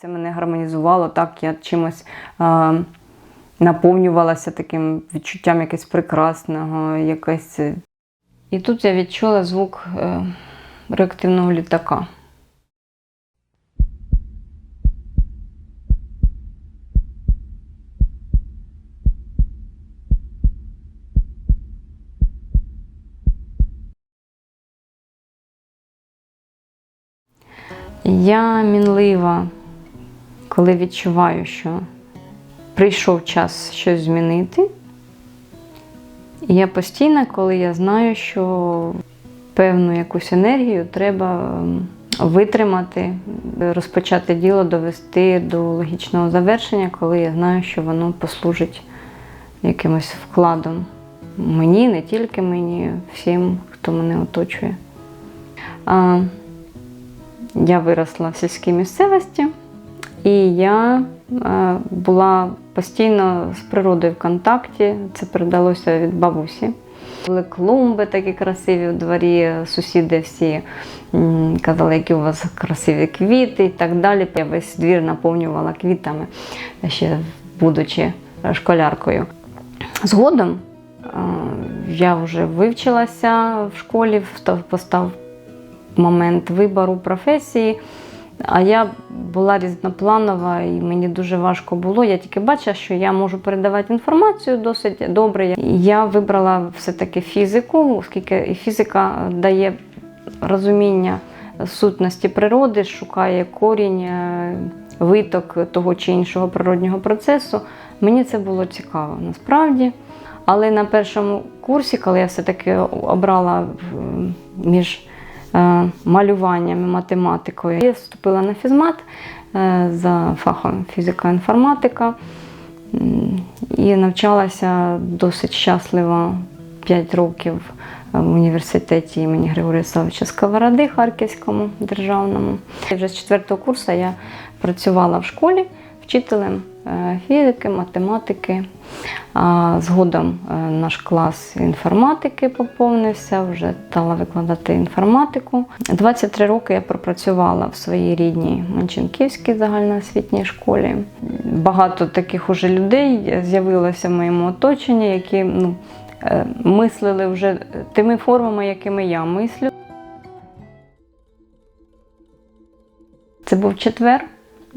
Це мене гармонізувало так, я чимось а, наповнювалася таким відчуттям якогось прекрасного, якось. е. І тут я відчула звук е, реактивного літака. Я мінлива, коли відчуваю, що прийшов час щось змінити. І я постійно, коли я знаю, що певну якусь енергію треба витримати, розпочати діло, довести до логічного завершення, коли я знаю, що воно послужить якимось вкладом мені, не тільки мені, всім, хто мене оточує. Я виросла в сільській місцевості, і я е, була постійно з природою в контакті. Це передалося від бабусі. Були клумби такі красиві в дворі, сусіди всі казали, які у вас красиві квіти і так далі. Я весь двір наповнювала квітами, ще будучи школяркою. Згодом е, я вже вивчилася в школі, встав- постав момент вибору професії. А я була різнопланова і мені дуже важко було. Я тільки бачила, що я можу передавати інформацію досить добре. Я вибрала все-таки фізику, оскільки фізика дає розуміння сутності природи, шукає корінь, е, виток того чи іншого природнього процесу. Мені це було цікаво насправді. Але на першому курсі, коли я все-таки обрала між малюванням і математикою. Я вступила на фізмат е, за фахом фізика-інформатика і навчалася досить щасливо 5 років в університеті імені Григорія Савича Сковороди Харківському державному. І вже з четвертого курсу я працювала в школі вчителем е, фізики, математики. Згодом е, наш клас інформатики поповнився, вже стала викладати інформатику. 23 роки я пропрацювала в своїй рідній Манченківській загальноосвітній школі. Багато таких уже людей з'явилося в моєму оточенні, які ну, е, мислили вже тими формами, якими я мислю. Це був четвер,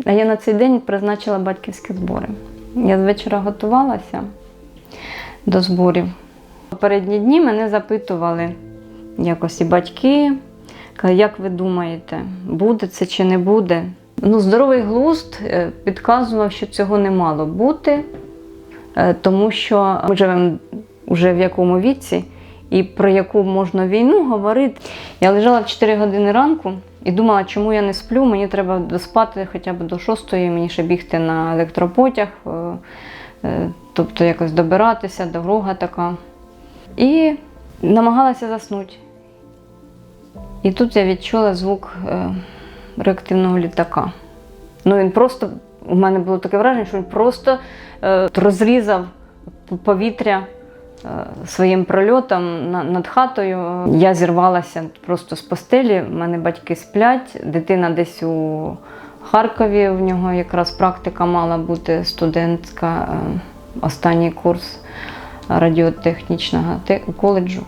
а я на цей день призначила батьківські збори. Я з вечора готувалася до зборів. Попередні дні мене запитували якось і батьки, як ви думаєте, буде це чи не буде. Ну, здоровий глузд е, підказував, що цього не мало бути, е, тому що ми живемо вже в якому віці, і про яку можна війну говорити. Я лежала в 4 години ранку і думала, чому я не сплю, мені треба доспати хоча б до 6, мені ще бігти на електропотяг, е, е, тобто якось добиратися, дорога така. І намагалася заснути. І тут я відчула звук е, реактивного літака. Ну він просто, у мене було таке враження, що він просто розрізав повітря своїм прольотом над хатою. Я зірвалася просто з постелі. У мене батьки сплять, дитина десь у Харкові. В нього якраз практика мала бути студентська, е, останній курс радіотехнічного коледжу.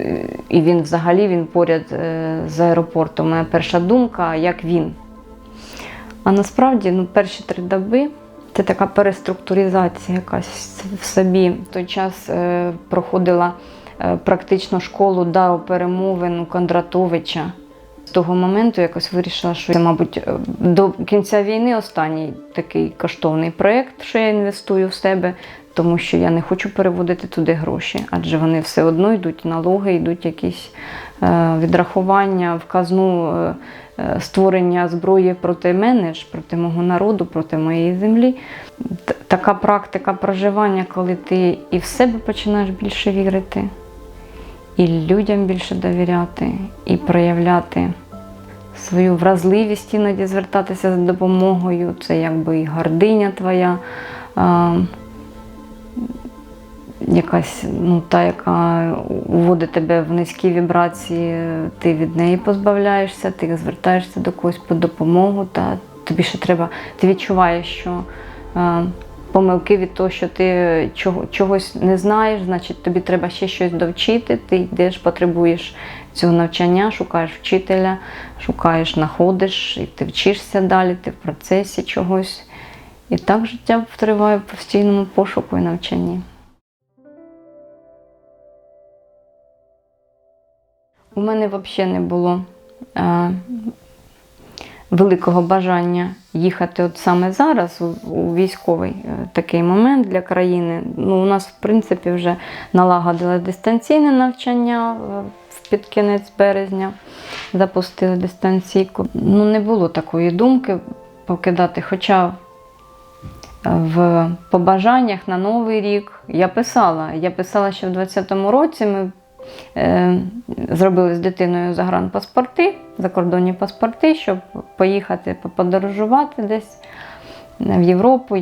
Е, І він взагалі він поряд е, з аеропортом. Моя перша думка, як він. А насправді ну, перші три доби це така переструктуризація якась в собі. В той час е, проходила е, практично школу дару перемовин Кондратовича. З того моменту якось вирішила, що це, мабуть, е, до кінця війни останній такий коштовний проєкт, що я інвестую в себе, тому що я не хочу переводити туди гроші, адже вони все одно йдуть налоги, йдуть якісь відрахування в казну створення зброї проти мене ж, проти мого народу, проти моєї землі. Така практика проживання, коли ти і в себе починаєш більше вірити, і людям більше довіряти, і проявляти свою вразливість іноді звертатися за допомогою. Це якби і гординя твоя. Якась ну, та, яка уводить тебе в низькі вібрації, ти від неї позбавляєшся, ти звертаєшся до когось по допомогу, та тобі ще треба, ти відчуваєш, що е, помилки від того, що ти чого, чогось не знаєш, значить тобі треба ще щось довчити. Ти йдеш, потребуєш цього навчання, шукаєш вчителя, шукаєш, знаходиш, і ти вчишся далі, ти в процесі чогось. І так життя триває в постійному пошуку і навчанні. У мене взагалі не було е, великого бажання їхати от саме зараз, у, у військовий е, такий момент для країни. Ну, у нас, в принципі, вже налагодили дистанційне навчання е, під кінець березня, запустили дистанційку. Ну, не було такої думки покидати. Хоча в побажаннях на Новий рік я писала. Я писала, що в 20-му році ми е, зробили з дитиною загранпаспорти, закордонні паспорти, щоб поїхати подорожувати десь в Європу.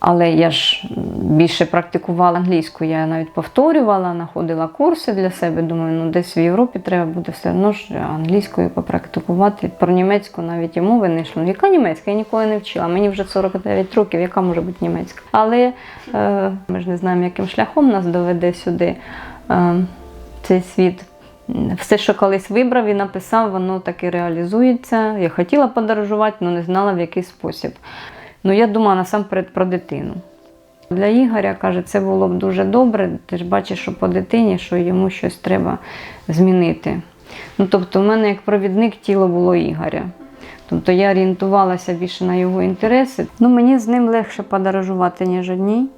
Але я ж більше практикувала англійську, я навіть повторювала, знаходила курси для себе. Думаю, ну десь в Європі треба буде все одно ж англійською попрактикувати. Про німецьку навіть і мови не йшло. Ну, Яка німецька? Я ніколи не вчила. Мені вже 49 років, яка може бути німецька? Але е, ми ж не знаємо, яким шляхом нас доведе сюди е, цей світ. Все, що колись вибрав і написав, воно так і реалізується. Я хотіла подорожувати, але не знала в який спосіб. Ну, я думала насамперед про дитину. Для Ігоря, каже, це було б дуже добре. Ти ж бачиш, що по дитині, що йому щось треба змінити. Ну, тобто, в мене як провідник тіло було Ігоря. Тобто я орієнтувалася більше на його інтереси. Ну, мені з ним легше подорожувати, ніж одній.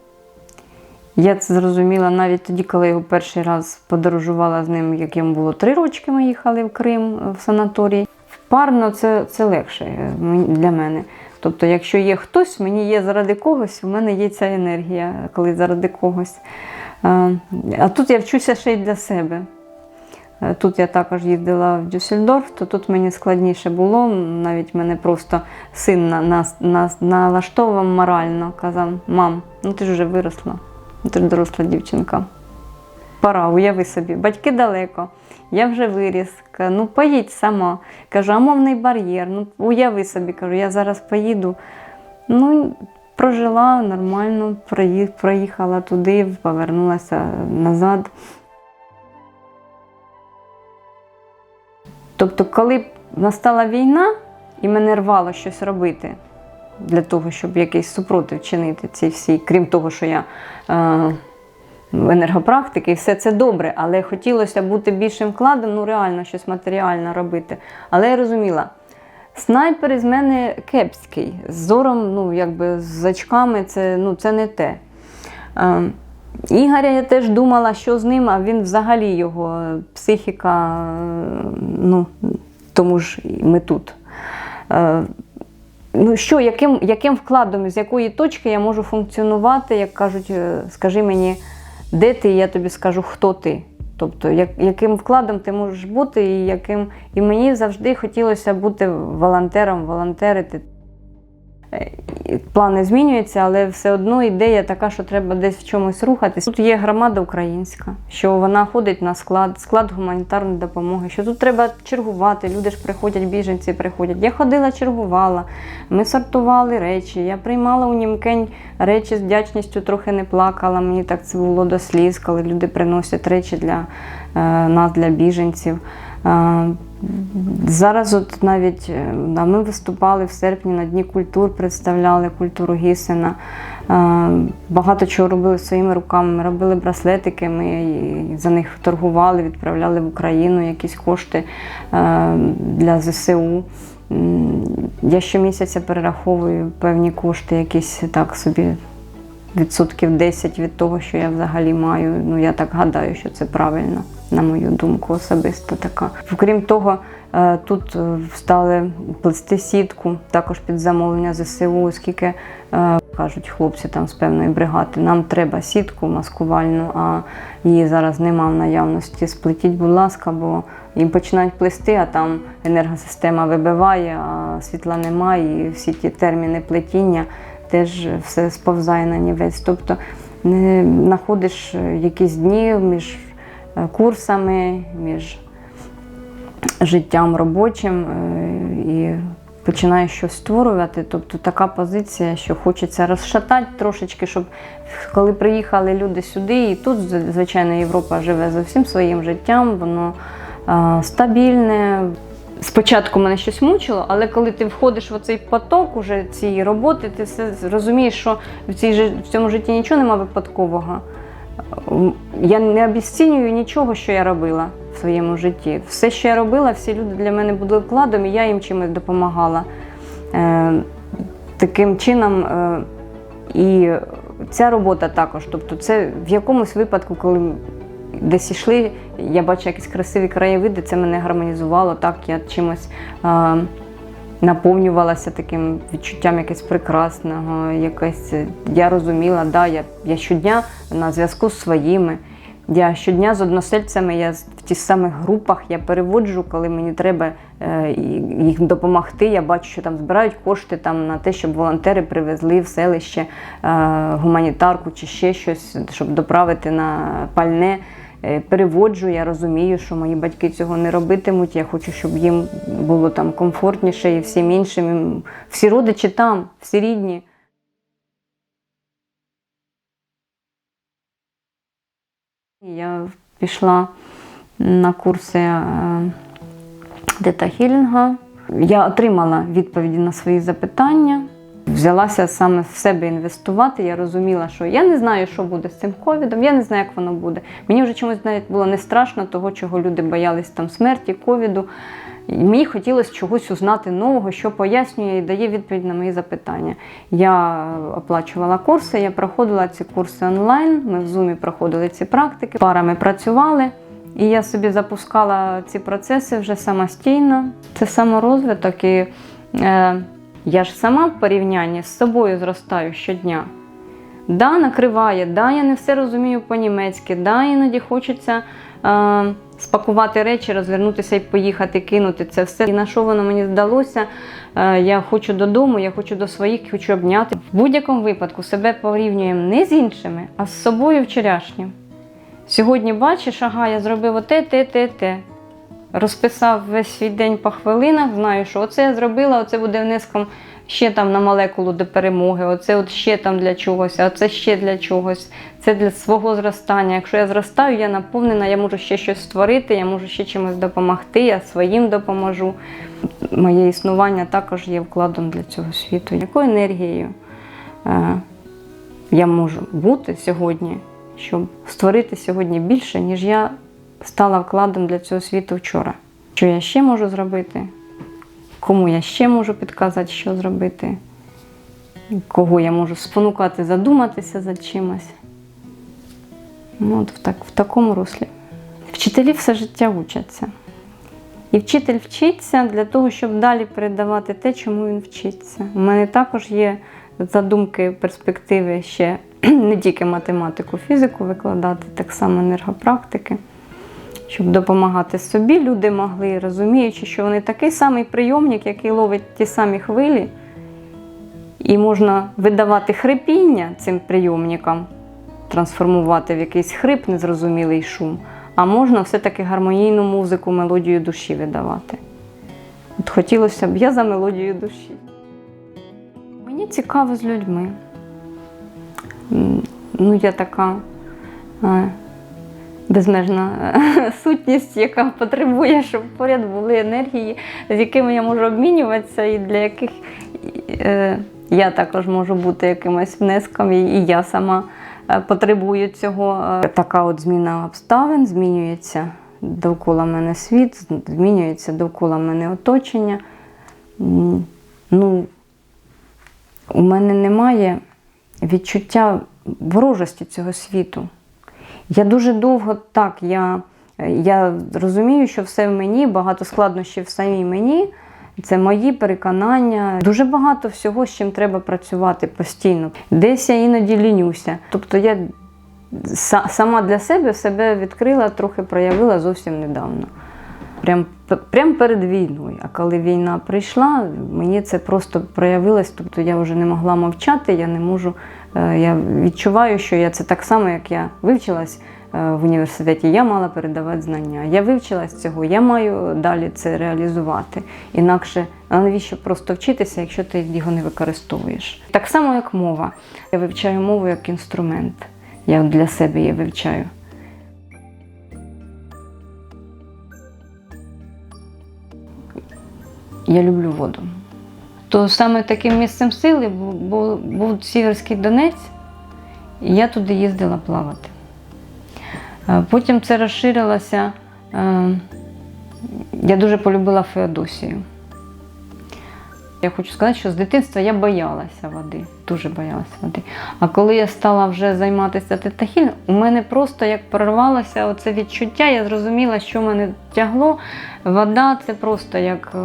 Я це зрозуміла навіть тоді, коли його перший раз подорожувала з ним, як йому було три рочки, ми їхали в Крим в санаторій. Парно це, це легше е, для мене. Тобто, якщо є хтось, мені є заради когось, у мене є ця енергія, коли заради когось. А тут я вчуся ще й для себе. Е, Тут я також їздила в Дюссельдорф, то тут мені складніше було. Навіть мене просто син на, на, на, налаштовував морально, казав: мам, ну ти ж вже виросла, ну ж доросла дівчинка. Пора, уяви собі, батьки далеко, я вже виріс. Ну поїдь сама. Кажу, а мовний бар'єр. Ну уяви собі, кажу, я зараз поїду. Ну, прожила нормально, прої- проїхала туди, повернулася назад. Тобто, коли настала війна і мене рвало щось робити для того, щоб якийсь супротив чинити цій всій, крім того, що я е, енергопрактики, все це добре, але хотілося бути більшим вкладом, ну реально щось матеріально робити. Але я розуміла, снайпер із мене кепський, з зором, ну якби з очками, це, ну, це не те. Е, Ігоря я теж думала, що з ним, а він взагалі його психіка, е, ну, тому ж ми тут. Е, Ну що, яким, яким вкладом, з якої точки я можу функціонувати, як кажуть, е, скажи мені, де ти, і я тобі скажу, хто ти. Тобто, як, яким вкладом ти можеш бути, і яким. І мені завжди хотілося бути волонтером, волонтерити. Е, Плани змінюються, але все одно ідея така, що треба десь в чомусь рухатись. Тут є громада українська, що вона ходить на склад, склад гуманітарної допомоги, що тут треба чергувати. Люди ж приходять, біженці приходять. Я ходила, чергувала, ми сортували речі. Я приймала у Німкень речі з вдячністю, трохи не плакала. Мені так це було до сліз, коли люди приносять речі для е, нас, для біженців. Зараз, от навіть е, да, ми виступали в серпні на Дні культур, представляли культуру Гісена. Багато чого робили своїми руками. Ми робили браслетики, ми за них торгували, відправляли в Україну якісь кошти е, для ЗСУ. Я щомісяця перераховую певні кошти, якісь так собі відсотків 10 від того, що я взагалі маю. Ну я так гадаю, що це правильно, на мою думку, особисто така. Крім того, е, тут е, стали плести сітку також під замовлення ЗСУ, оскільки е, кажуть хлопці там з певної бригади, нам треба сітку маскувальну, а її зараз нема в наявності. Сплетіть, будь ласка, бо їм починають плести, а там енергосистема вибиває, а світла немає, і всі ті терміни плетіння теж все сповзає на нівець. Тобто не знаходиш якісь дні між е, курсами, між життям робочим е, і починаю щось створювати. Тобто така позиція, що хочеться розшатати трошечки, щоб коли приїхали люди сюди, і тут, звичайно, Європа живе зовсім своїм життям, воно е, стабільне. Спочатку мене щось мучило, але коли ти входиш в цей поток уже цієї роботи, ти все розумієш, що в, цій, в цьому житті нічого немає випадкового. Я не обіцінюю нічого, що я робила в своєму житті. Все, що я робила, всі люди для мене були вкладом, і я їм чимось допомагала. Е, таким чином, е, і ця робота також. Тобто, це в якомусь випадку, коли десь йшли, я бачу якісь красиві краєвиди, це мене гармонізувало. Так, я чимось. е, Наповнювалася таким відчуттям якогось прекрасного, якось я розуміла, да, я, я щодня на зв'язку з своїми. Я щодня з односельцями, я в тих самих групах я переводжу, коли мені треба е, їм допомогти. Я бачу, що там збирають кошти там, на те, щоб волонтери привезли в селище е, гуманітарку чи ще щось, щоб доправити на пальне. Е, Переводжу, я розумію, що мої батьки цього не робитимуть. Я хочу, щоб їм було там комфортніше і всім іншим. Всі родичі там, всі рідні. Я пішла на курси е, тета-хілінга. Я отримала відповіді на свої запитання. Взялася саме в себе інвестувати. Я розуміла, що я не знаю, що буде з цим ковідом, я не знаю, як воно буде. Мені вже чомусь навіть було не страшно того, чого люди боялись там смерті, ковіду. Мені хотілося чогось узнати нового, що пояснює і дає відповідь на мої запитання. Я оплачувала курси, я проходила ці курси онлайн. Ми в Zoom проходили ці практики, парами працювали. І я собі запускала ці процеси вже самостійно. Це саморозвиток. І е, я ж сама в порівнянні з собою зростаю щодня. Да, накриває, да, я не все розумію по-німецьки, да, іноді хочеться е, спакувати речі, розвернутися і поїхати, кинути це все. І на що воно мені здалося? Е, я хочу додому, я хочу до своїх, хочу обняти. В будь-якому випадку себе порівнюємо не з іншими, а з собою вчорашнім. Сьогодні бачиш, ага, я зробив оте, те, те, те. Розписав весь свій день по хвилинах, знаю, що оце я зробила, оце буде внеском ще там на молекулу до перемоги, оце от ще там для чогось, а це ще для чогось. Це для свого зростання. Якщо я зростаю, я наповнена, я можу ще щось створити, я можу ще чимось допомогти, я своїм допоможу. Моє існування також є вкладом для цього світу. Якою енергією е, я можу бути сьогодні, щоб створити сьогодні більше, ніж я стала вкладом для цього світу вчора. Що я ще можу зробити? Кому я ще можу підказати, що зробити? Кого я можу спонукати задуматися за чимось? Ну, от в, так, в такому руслі. Вчителі все життя учаться. І вчитель вчиться для того, щоб далі передавати те, чому він вчиться. У мене також є задумки, перспективи ще не тільки математику, фізику викладати, так само енергопрактики, щоб допомагати собі. Люди могли, розуміючи, що вони такий самий прийомник, який ловить ті самі хвилі, і можна видавати хрипіння цим прийомникам, трансформувати в якийсь хрип, незрозумілий шум, а можна все-таки гармонійну музику, мелодію душі видавати. От хотілося б, я за мелодію душі. Мені цікаво з людьми. Ну, я така е, безмежна е, сутність, яка потребує, щоб поряд були енергії, з якими я можу обмінюватися, і для яких е, я також можу бути якимось внеском, і, я сама е, потребую цього. Така от зміна обставин, змінюється довкола мене світ, змінюється довкола мене оточення. Ну, у мене немає відчуття ворожості цього світу. Я дуже довго так, я, я розумію, що все в мені, багато складнощів в самій мені. Це мої переконання. Дуже багато всього, з чим треба працювати постійно. Десь я іноді лінюся. Тобто я сама для себе себе відкрила, трохи проявила зовсім недавно. Прям, прям перед війною. А коли війна прийшла, мені це просто проявилось. Тобто я вже не могла мовчати, я не можу. Е, Я відчуваю, що я це так само, як я вивчилась в університеті, я мала передавати знання. Я вивчилась цього, я маю далі це реалізувати. Інакше, а навіщо просто вчитися, якщо ти його не використовуєш? Так само, як мова. Я вивчаю мову як інструмент. Я для себе її вивчаю. Я люблю воду. То саме таким місцем сили був, був, Сіверський Донець, і я туди їздила плавати. Е, Потім це розширилося. е, Я дуже полюбила Феодосію. Я хочу сказати, що з дитинства я боялася води, дуже боялася води. А коли я стала вже займатися тетахільним, у мене просто як прорвалося оце відчуття, я зрозуміла, що мене тягло. Вода це просто як е,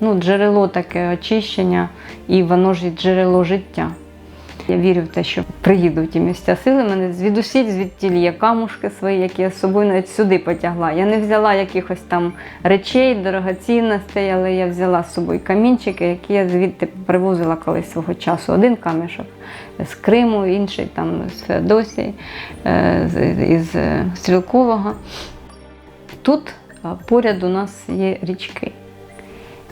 ну, джерело таке очищення, і воно ж джерело життя. Я вірю в те, що приїду в ті місця сили, мене звідусіль, звідтіль є камушки свої, які я з собою навіть сюди потягла. Я не взяла якихось там речей, дорогоцінностей, але я взяла з собою камінчики, які я звідти привозила колись свого часу. Один камішок з Криму, інший там з Феодосії, е, із е, Стрілкового. Тут поряд у нас є річки.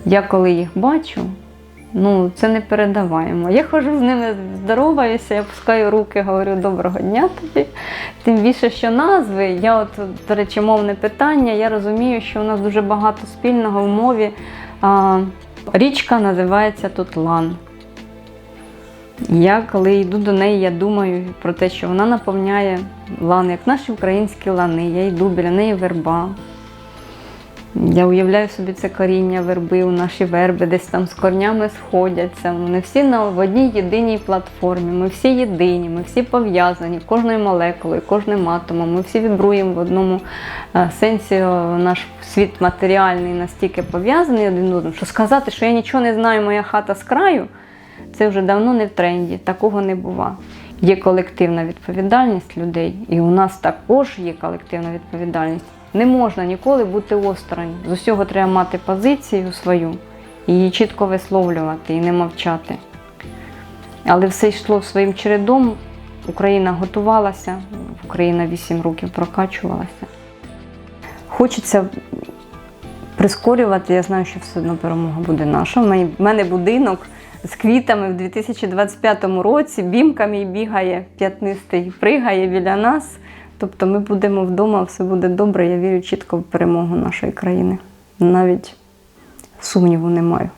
Я коли їх бачу, ну це не передаваємо. Я ходжу з ними, здороваюся, я пускаю руки, говорю доброго дня тобі. Тим більше, що назви, я от, до речі, мовне питання, я розумію, що у нас дуже багато спільного в мові. А, річка називається тут Лан. Я коли йду до неї, я думаю про те, що вона наповняє лани, як наші українські лани. Я йду біля неї верба. Я уявляю собі це коріння верби, у наші верби десь там з корнями сходяться. Вони всі на в одній єдиній платформі. Ми всі єдині, ми всі пов'язані кожною молекулою, кожним атомом. Ми всі вібруємо в одному е, сенсі. е, Наш світ матеріальний настільки пов'язаний один одним, що сказати, що я нічого не знаю, моя хата з краю, це вже давно не в тренді. Такого не бува. Є колективна відповідальність людей, і у нас також є колективна відповідальність. Не можна ніколи бути осторонь. З усього треба мати позицію свою її чітко висловлювати і не мовчати. Але все йшло своїм чередом. Україна готувалася, Україна 8 років прокачувалася. Хочеться прискорювати, я знаю, що все одно перемога буде наша. У мене будинок з квітами в 2025 році, бімками бігає п'ятнистий, пригає біля нас. Тобто ми будемо вдома, все буде добре. Я вірю чітко в перемогу нашої країни. Навіть сумніву не маю.